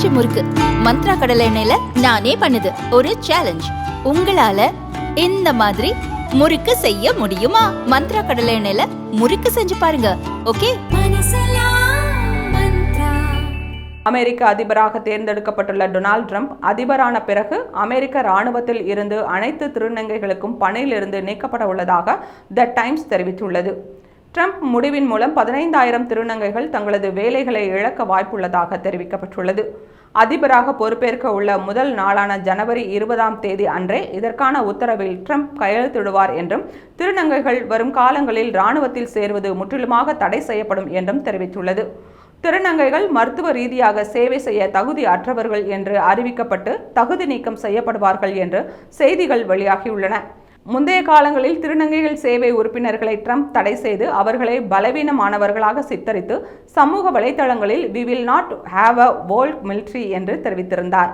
பஞ்சு முறுக்கு. மந்த்ரா கடலை எண்ணெயில நானே பண்ணுது. ஒரு சேலஞ்ச் உங்களால இந்த மாதிரி முறுக்கு செய்ய முடியுமா? மந்த்ரா கடலை எண்ணெயில முறுக்கு செஞ்சு பாருங்க. ஓகே? அமெரிக்க அதிபராக தேர்ந்தெடுக்கப்பட்டுள்ள டொனால்ட் ட்ரம்ப் அதிபரான பிறகு அமெரிக்க ராணுவத்தில் இருந்து அனைத்து திருநங்கைகளுக்கும் பணியிலிருந்து நீக்கப்பட உள்ளதாக த டைம்ஸ் தெரிவித்துள்ளது. ட்ரம்ப் முடிவின் மூலம் பதினைந்தாயிரம் திருநங்கைகள் தங்களது வேலைகளை இழக்க வாய்ப்புள்ளதாக தெரிவிக்கப்பட்டுள்ளது. அதிபராக பொறுப்பேற்க உள்ள முதல் நாளான ஜனவரி இருபதாம் தேதி அன்றே இதற்கான உத்தரவில் ட்ரம்ப் கையெழுத்திடுவார் என்றும் திருநங்கைகள் வரும் காலங்களில் இராணுவத்தில் சேருவது முற்றிலுமாக தடை செய்யப்படும் என்றும் தெரிவித்துள்ளது. திருநங்கைகள் மருத்துவ ரீதியாக சேவை செய்ய தகுதி அற்றவர்கள் என்று அறிவிக்கப்பட்டு தகுதி நீக்கம் செய்யப்படுவார்கள் என்று செய்திகள் வெளியாகியுள்ளன. முந்தைய காலங்களில் திருநங்கைகள் சேவை உறுப்பினர்களை ட்ரம்ப் தடை செய்து அவர்களை பலவீனமானவர்களாக சித்தரித்து சமூக வலைதளங்களில் we will not have a world military என்று தெரிவித்திருந்தார்.